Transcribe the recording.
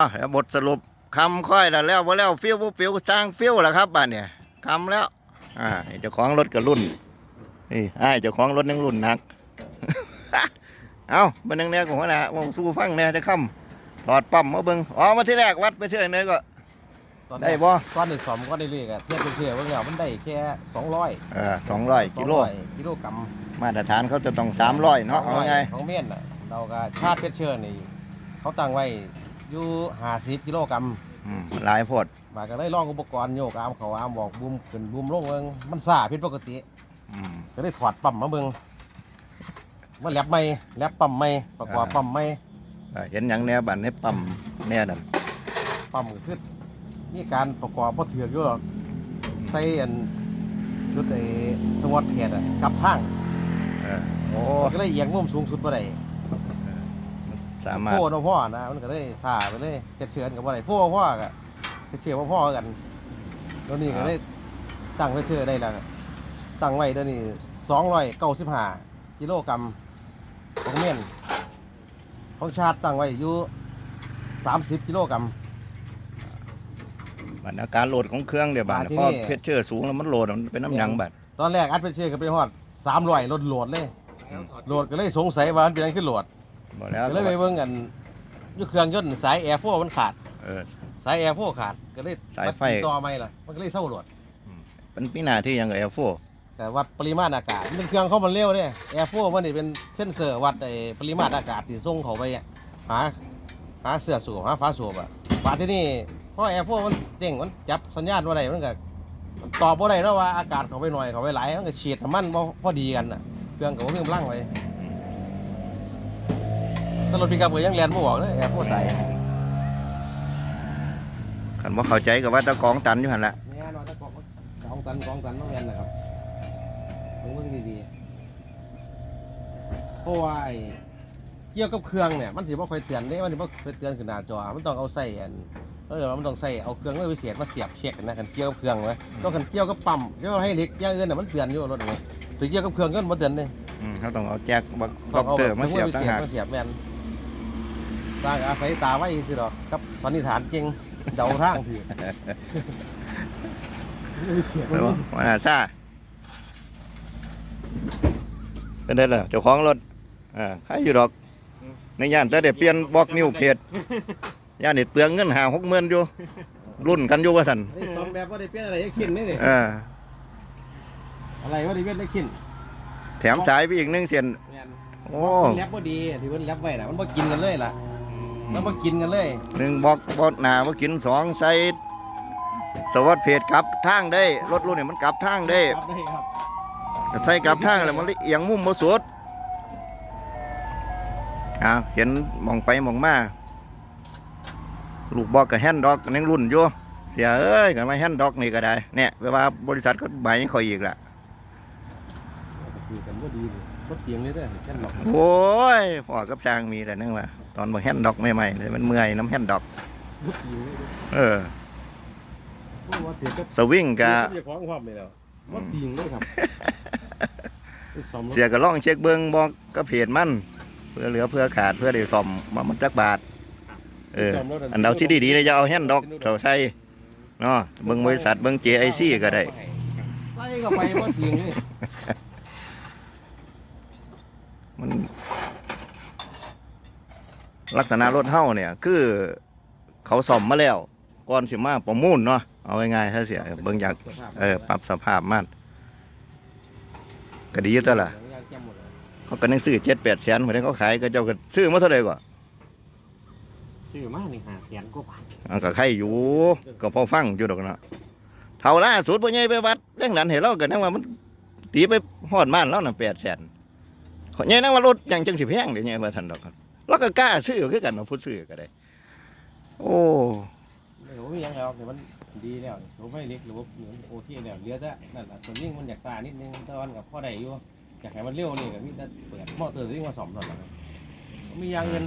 อะแล้วบทสรุปคำค่อยแล้วแล้วว่าแล้วฟิวบ่ฟิวสร้างฟิวแล้วครับบ้านเนี่ยคำแล้ว อ่าเจ้าของรถกับรุ่นนี่ไอ้ายเจ้าของรถยังรุ่นหนัก เอาบันนึงเนี่ยของหัวหน้าวงสู้ฟังเนี่ยจะค่ำถอดปั๊มมาเบิ่งอ๋อมาที่แรกวัดไปเชื่อเนยก็ ตอนได้บ่ ตอนหนึ่งสอมก็ได้เรียกอะเทียบเป็นเทียบว่าเงามันได้แค่สองร้อยเออสองร้อยกิโลกิโลกรัมมาตรฐานเขาจะต้องสามร้อยเนาะเอาไง ของเมียนน่ะเราก็ชาติเพชรเชิญนี่เขาตั้งไว้ อยู่ห้าสิบกิโลกรัมอืมหลายโพดมาก็ได้ลองอุปกรณ์โยกอามเขาอามบอกบูมขึ้นบูมลงเบิ่งมันซาผิดปกติ อืม ก็ได้ถอดปั๊มมาเบิ่งมาแลบไม่แลบปั๊มไม่ประกอบอ่า ปั๊มไม่เออเห็นอย่างเนี้ยบันให้ปั๊มเนี่ยนั่นปั๊มก็คือนี่การประกอบบ่ถือกอยู่หรอกใส่อันชุดไอ้สวอตแพดอะกลับทางเออโอ้มันก็เลยเอียงมุมสูงสุดบ่ได้ สามารถ โพ่เอาพ่อนะมันก็เลยซาไปเลยเจ็ดเชือนกับบ่ได้โพ่เอาพ่อก็เจ็ดเชือนว่าพ่อกันตัวนี้ก็ได้ตั้งไว้เชื่อได้แล้วตั้งไว้ตัวนี้สองร้อยเก้าสิบห้ากิโลกรัมของเม่นของชาติตั้งไว้อยู่สามสิบกิโลกรัม บัดอาการโหลดของเครื่องเดี๋ยวบัดอ่าที่พอนี่เพชรเชอร์สูงแล้วมันโหลดมันเป็นน้ำหยังบัดตอนแรกอัดเป็นเชื่อก็ไปฮอดสามร้อยลดโหลดเลย โหลดก็เลยสงสัยว่ามันเป็นอะไรขึ้นโหลด บอกแล้วก็เลยไปเบิ่งกันอยุเครื่องยนต์สายแอร์โฟมันขาด เออ สายแอร์โฟขาดก็เลยสายไฟติดต่อไม่ล่ะมันก็เลยเศร้าโหลดเป็นปีหน้าที่ยังเอลโฟแต่วัดปริมาณอากาศมันเป็นเครื่องเข้ามันเร็วเนี่ยแอร์โฟมันนี่เป็นเส้นเซอร์วัดไอ้ปริมาณอากาศที่ส่งเขาไปอะหาหาเสื้อสูบหาฟ้าสูบอะบาดที่นี่เพราะแอร์โฟมันเจ๋งมันจับสัญญาณว่าไรมันก็มันตอบว่าไรแล้วว่าอากาศเขาไปหน่อยเขาไปหลายมันก็ฉีดน้ำมันบ่พอดีกันน่ะเครื่องกับว่าเครื่องพลังไว้ ถ้ารถพิกับก็ยังแลนไม่บอกเลยแอร์โฟตายคันว่าเข้าใจกับว่าตะกองตันอยู่หันละเนี่ยนอนตะกอกกองตันกองตันต้องแลนนะครับต้องเบิ่งดีๆเพราะว่าไอ้เกี่ยวกับเครื่องเนี่ยมันสิบ่ค่อยเตือนเด้มันสิบ่ค่อยเตือนขึ้นหน้าจอ มันต้องเอาใส่อันเออมันต้องใส่เอาเครื่องไว้พิเศษมาเสียบเช็คนะกันเกี่ยวกับเครื่องไว้ต้องกันเกี่ยวกับปั๊มเกี่ยวกับให้เล็กอย่างอื่นน่ะมันเตือนอยู่รถนี่ถึงเกี่ยวกับเครื่องก็บ่เตือนเด้อืมเขาต้องเอาแจ็คบักต้ด็อองกเอาเตอร์มาเสียบไว้ตั้งพิเศษหากมาเสียบแม่น สร้างอาศัยตาไว้สิดอกกับสันนิษฐานเก่งเดาทางถือแล้วว่าน่าซ่าเป็นได้เลยเจ้าของรถอ่าใครอยู่ดอก ในย่านแต่เดี๋ยวเปลี่ยนบล็อกนิ้วเพจย่านนี่เปลืองเงินหาหกหมื่นอยู่ รุ่นกันอยู่ว่าสันไอ้สองแบบว่าได้เปลี่ยนอะไรให้ขินนี่นี่เอออะไรว่าได้เปลี่ยนได้ขินแถมสายไปอีกหนึ่งเส้นแม่นโอ้มันแลบบ่ดีที่มันแลบไว้น่ะมันบ่กินกันเลยล่ะ มันบ่กินกันเลยหนึ่งบล็อกบอดหนามากินสองใส่สวัสดเพจกลับทางได้รถรุ่นนี่มันกลับทางได้ครับได้ครับใส่กลับทางแล้วมันเลยเอียงมุมบ่สุดอ่าเห็นมองไปมองมาลูกบอกกับแฮนด์ด็อกนั่งรุ่นอยู่เสียเอ้ยกันมาแฮนด์ด็อกนี่ก็ได้เนี่ยเวลาบริษัทก็ใบให้เขาอีกละคุยกันก็ดีเลย รถเตียงเลยเด้อแค่หนอกโอ้ยพ่อกับช้างมีแต่นึงว่าตอนบอกแฮนด์ด็อกใหม่ๆเลยมันเมื่อยน้ำแฮนด์ด็อกเตียงเลยเด้อเออ เพราะว่าเถียงกับสวิงกับเจ้าของความเลยแล้วรถเตียงเลยครับไปซ่อมรถเสียก็ล่องเช็คเบิ้งบอกก็เพจมันเพื่อเหลือเพื่อขาดเพื่อได้ซ่อมมามันจักบาท เออ อันเดาที่ดีๆเลยจะเอาแฮนด์ด็อกเสาใช้เนาะเบิ้งบริษัทเบิ้ง JIC ก็ได้ ไปก็ไปรถเตียงเลย มัน ลักษณะรถเฮาเนี่ยคือเขาซ่อมมาแล้วก่อนสิมาประมูลเนาะเอาง่ายๆถ้าเสียเบิ่งอยากเออปรับสภาพมันก็ดีอยู่ตัวล่ะยางแจ่มหมดเลยเขาก็ยังซื้อเจ็ดแปดแสนเหมือนเขาขายก็เจ้าก็ซื้อมาเท่าไหร่ก่อนซื้อมาหนึ่งหาแสนกว่าบาทอันก็ใครอยู่ก็พอฟังอยู่ดอกเนาะเท่าล่าสุดพ่อใหญ่ไปวัดเรื่องนั้นเห็นเราก็นั่งว่ามันตีไปหอดบ้านแล้วน่ะแปดแสนเขาใหญ่นั่งว่ารถอย่างจังสิแพงเดี๋ยวใหญ่ว่าทันดอกครับ แล้วก็กล้าซื้อคือกันเนาะผู้ซื้อก็ได้ โอ้ไม่รู้มีหยังแล้วแต่มันดีแล้วระบบไฟเล็กระบบเหมือนโอเคแล้วเหลือแต่นั่นแหละส่วนยิ่งมันอยากซานิดนึงตอนกับพ่อใดอยู่อยากให้มันเร็วนี่ก็มีแต่เปิดหม้อเตอร์ที่มาซ่อมเท่านั้นมีอยางเงิน